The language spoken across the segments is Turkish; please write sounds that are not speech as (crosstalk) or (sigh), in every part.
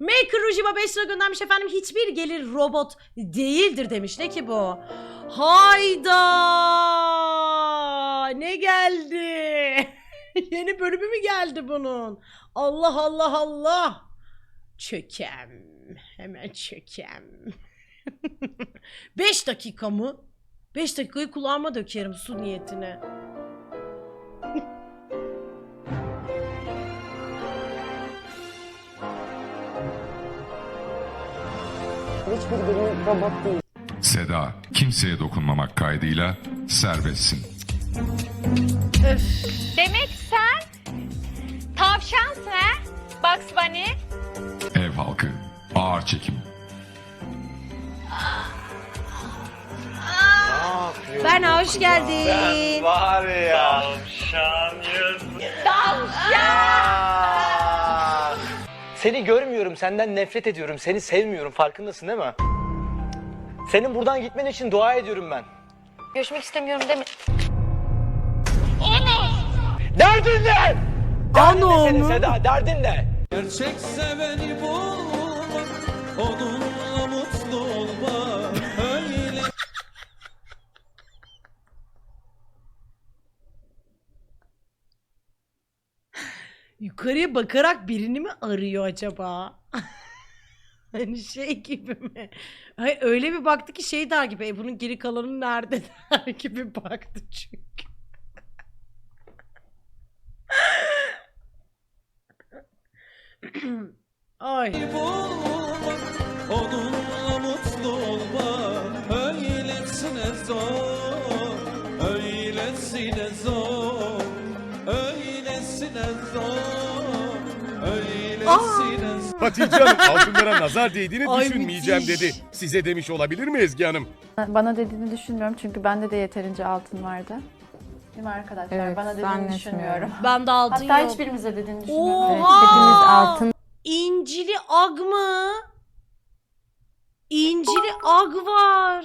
Maker Rujiba 5 lira göndermiş efendim. Hiçbir gelir robot değildir demiş. Ne ki bu? Hayda! Ne geldi? (laughs) Yeni bölümü mü geldi bunun? Allah Allah Allah! Çökem. Hemen çökem. (laughs) 5 dakika mı? 5 dakikayı kulağıma dökerim su niyetine. Hiçbir gelir robot değil. Seda kimseye dokunmamak kaydıyla serbestsin. Öf. Demek sen tavşansın he? Bugs Bunny. Ev halkı ağır çekim. Ben hoş geldin. Var ya. Ah. Seni görmüyorum, senden nefret ediyorum, seni sevmiyorum. Farkındasın değil mi? Senin buradan gitmen için dua ediyorum ben. Görüşmek istemiyorum deme. Derdin ne? Derdin ne senin. Seda? Derdin ne? Gerçek seveni bulmak, onunla Yukarıya bakarak birini mi arıyor acaba? (laughs) hani şey gibi mi? Hayır öyle bir baktı ki şey der gibi. E bunun geri kalanı nerede (laughs) der gibi baktı çünkü. (laughs) Ay. onunla mutlu zor, öylesine zor, öylesine zor, öylesine zor. Hatice Hanım altınlara nazar değdiğini Ay, düşünmeyeceğim müthiş. dedi. Size demiş olabilir mi Ezgi Hanım? Bana dediğini düşünmüyorum çünkü bende de yeterince altın vardı. Değil mi arkadaşlar? Evet, Bana dediğini düşünmüyorum. Ben de altın Hatta yok. hiçbirimize dediğini düşünmüyorum. Evet, Oha! hepimiz altın İncili ag mı? İncili ag var.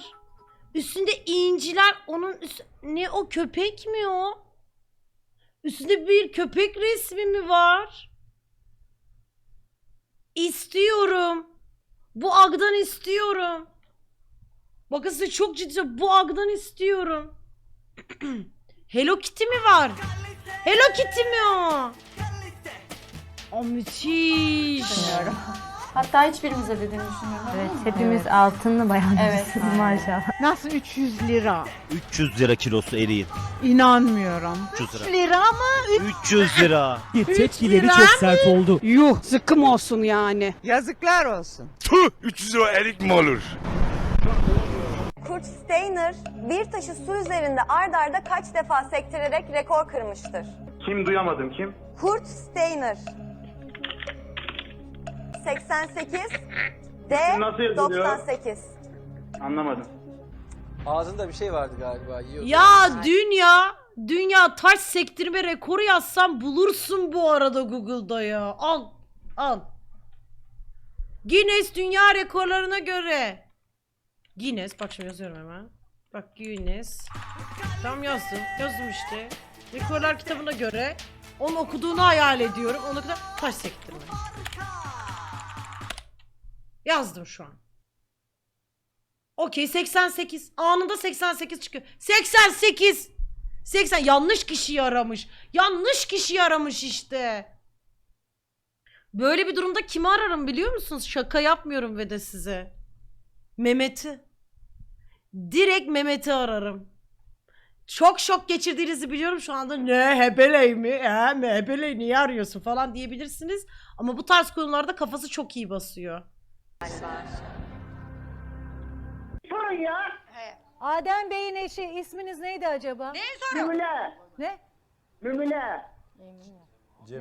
Üstünde inciler onun üst... ne o köpek mi o? Üstünde bir köpek resmi mi var? İstiyorum. Bu agdan istiyorum. Bakın size çok ciddi. Bu agdan istiyorum. (clears throat) Hello Kitty mi var? Hello Kitty mi o? O müthiş. Hatta hiçbirimize dediğini düşünmüyorum. Evet, hepimiz altınlı bayanlarız Evet, maşallah. Nasıl 300 lira? 300 lira kilosu eriğin. İnanmıyorum. 300 lira. Lira mı? 300 lira. (laughs) Tepkileri çok sert oldu. Yuh zıkkım olsun yani. Yazıklar olsun. Tüh 300 lira erik mi olur? Kurt Steiner bir taşı su üzerinde ard arda kaç defa sektirerek rekor kırmıştır? Kim duyamadım kim? Kurt Steiner. 88 D nasıl yazılıyor? 98. Anlamadım. Ağzında bir şey vardı galiba. Yiyordu. Ya dünya, dünya taş sektirme rekoru yazsam bulursun bu arada Google'da ya. Al, al. Guinness dünya rekorlarına göre. Guinness, bak şimdi yazıyorum hemen. Bak Guinness. Tam yazdım, yazdım işte. Rekorlar kitabına göre onu okuduğunu hayal ediyorum. Onu kadar taş sektirme. Yazdım şu an. Okey 88. Anında 88 çıkıyor. 88. 80 yanlış kişiyi aramış. Yanlış kişiyi aramış işte. Böyle bir durumda kimi ararım biliyor musunuz? Şaka yapmıyorum ve de size. Mehmet'i. Direkt Mehmet'i ararım. Çok şok geçirdiğinizi biliyorum şu anda. Ne hebeley mi? He, hebeley niye arıyorsun falan diyebilirsiniz. Ama bu tarz konularda kafası çok iyi basıyor. Adem Bey'in eşi isminiz neydi acaba? Ne Mümüne. Ne? Mümüne.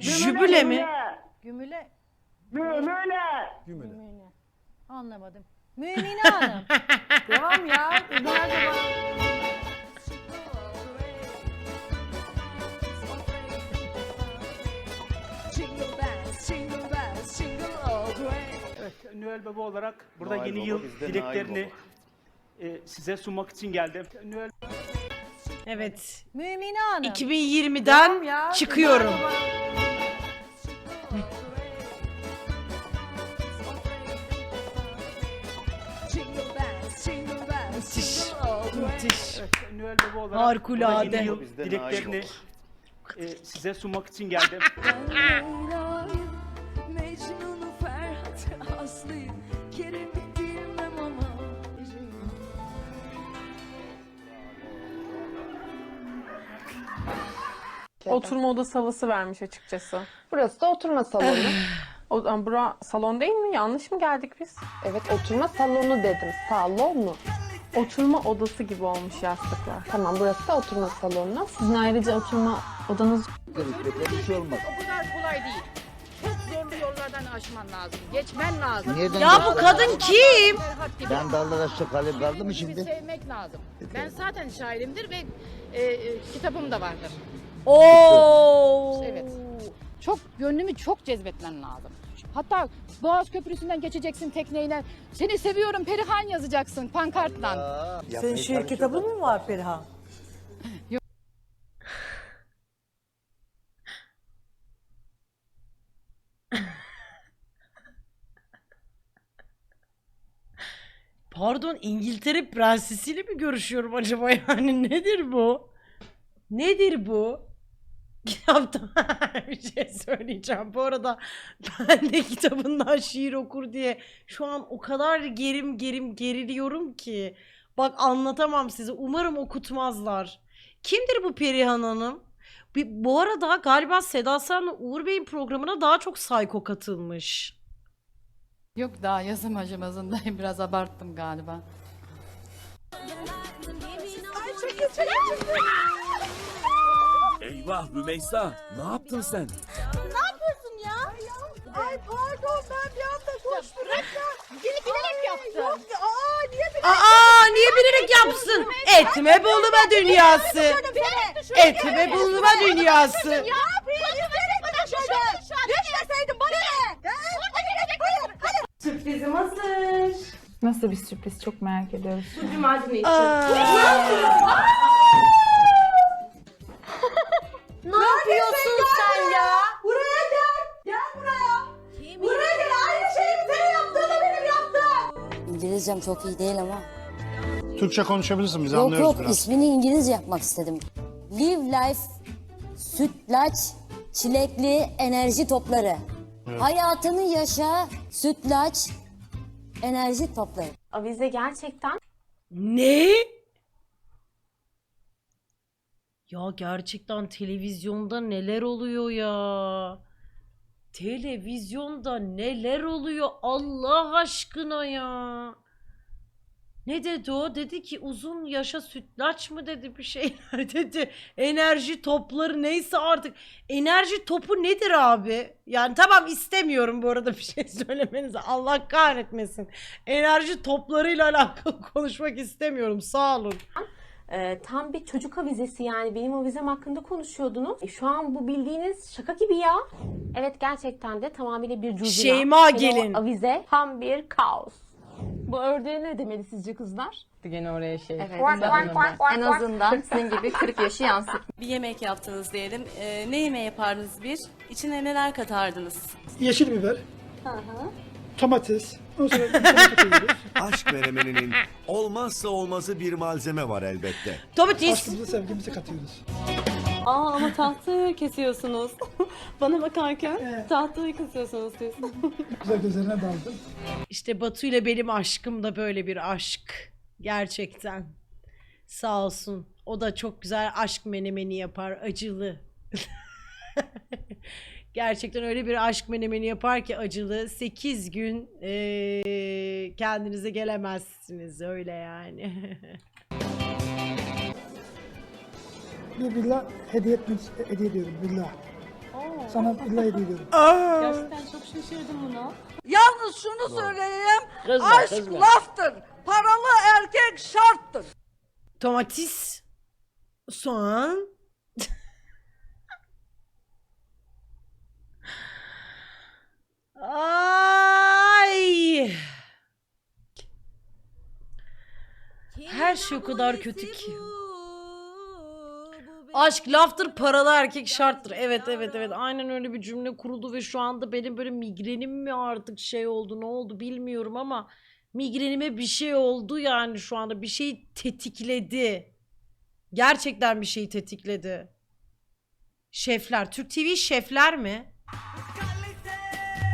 Jübile mi? Gümüle. Mümüne. Mümine. Anlamadım. Mümine Hanım. (laughs) Devam ya. Nerede var? Noel Baba olarak burada Noel yeni Baba yıl bizde, dileklerini e, size sunmak için geldim. Noel Evet. Mümine Hanım. 2020'den ya, çıkıyorum. Noel Baba. Müthiş. Müthiş. Olarak Harikulade. yeni yıl Bizde dileklerini e, size sunmak için geldim. (laughs) Aslı'yı Kerem'i bilmem ama Oturma odası havası vermiş açıkçası. Burası da oturma salonu. (sighs) O, bura salon değil mi? Yanlış mı geldik biz? evet oturma salonu dedim. Salon mu? Oturma odası gibi olmuş yastıklar. Tamam burası da oturma salonu. Sizin ayrıca oturma odanız O kadar kolay değil. Çok yollardan aşman lazım. Geçmen lazım. Ya bu kadın kim? Ferhat gibi. Ben kalayım kaldı mı şimdi? sevmek lazım. Ben zaten şairimdir ve e, e, kitabım da vardır. Oo. Evet. Çok gönlümü çok cezbetmen lazım. Hatta Boğaz Köprüsü'nden geçeceksin tekneyle. Seni seviyorum Perihan yazacaksın pankartla. Senin şiir kitabın mı var Perihan? Pardon İngiltere prensesiyle mi görüşüyorum acaba (laughs) yani nedir bu? Nedir bu? (laughs) Kitapta (laughs) bir şey söyleyeceğim. Bu arada ben de kitabından şiir okur diye şu an o kadar gerim gerim geriliyorum ki. Bak anlatamam size. Umarım okutmazlar. Kimdir bu Perihan Hanım? Bu arada galiba Seda Sayan'la Uğur Bey'in programına daha çok Psycho katılmış. Yok daha yazım aşamasındayım. Biraz abarttım galiba. Eyvah Rümeysa ne yaptın sen? Bilerek yaptım. Aa niye bilerek yapsın? Etme bulma dünyası. Etme bulma dünyası. Sürprizim nasıl bir sürpriz çok merak ediyoruz. Malzeme için. Ne yapıyorsun sen ya? Buraya gel. Gel buraya. Buraya gel. Aynı şeyi senin yaptığını benim yaptım. İngilizcem çok iyi değil ama. Türkçe konuşabilirsin biz Yok yok ismini İngilizce yapmak istedim. Live Life Sütlaç Çilekli Enerji Topları. Hayatını yaşa sütlaç enerji topları. Avize gerçekten Ne? Ya gerçekten televizyonda neler oluyor ya? Televizyonda neler oluyor Allah aşkına ya? Ne dedi o? Dedi ki uzun yaşa sütlaç mı dedi bir şeyler (laughs) dedi. Enerji topları neyse artık. Enerji topu nedir abi? Yani tamam istemiyorum bu arada bir şey (laughs) söylemenizi. Allah kahretmesin. Enerji toplarıyla (laughs) alakalı konuşmak istemiyorum. Sağ olun. Ee, tam bir çocuk avizesi yani benim avizem hakkında konuşuyordunuz. E, şu an bu bildiğiniz şaka gibi ya. Evet gerçekten de tamamıyla bir cüzina. Şeyma o gelin. avize tam bir kaos. Bu ördeğe ne demeli sizce kızlar? Gene oraya şey. Evet. En azından sizin gibi 40 yaşı yansıt. (laughs) Bir yemek yaptınız diyelim. ne yemeği yapardınız bir? İçine neler katardınız? Yeşil biber. Domates. (laughs) Aşk menemeninin olmazsa olmazı bir malzeme var elbette. Domates. sevgimizi katıyoruz. Aa ama tahtayı kesiyorsunuz. (laughs) Bana bakarken tahtayı kesiyorsunuz siz. (laughs) Güzel gözlerine daldım. İşte Batu ile benim aşkım da böyle bir aşk. Gerçekten. Sağ olsun. O da çok güzel aşk menemeni yapar. Acılı. (laughs) Gerçekten öyle bir aşk menemeni yapar ki acılı. 8 gün eee, kendinize gelemezsiniz öyle yani. Bir villa hediye etmek hediye ediyorum villa. Sana villa hediye ediyorum. Gerçekten çok şaşırdım buna. Yalnız şunu söyleyeyim. Aşk laftır. Paralı erkek şarttır. Domates, soğan. Ay. Her şey o kadar kötü ki. Aşk laftır paralı erkek şarttır. Evet evet evet aynen öyle bir cümle kuruldu ve şu anda benim böyle migrenim mi artık şey oldu ne oldu bilmiyorum ama migrenime bir şey oldu yani şu anda bir şey tetikledi. Gerçekten bir şey tetikledi. Şefler. Türk TV şefler mi?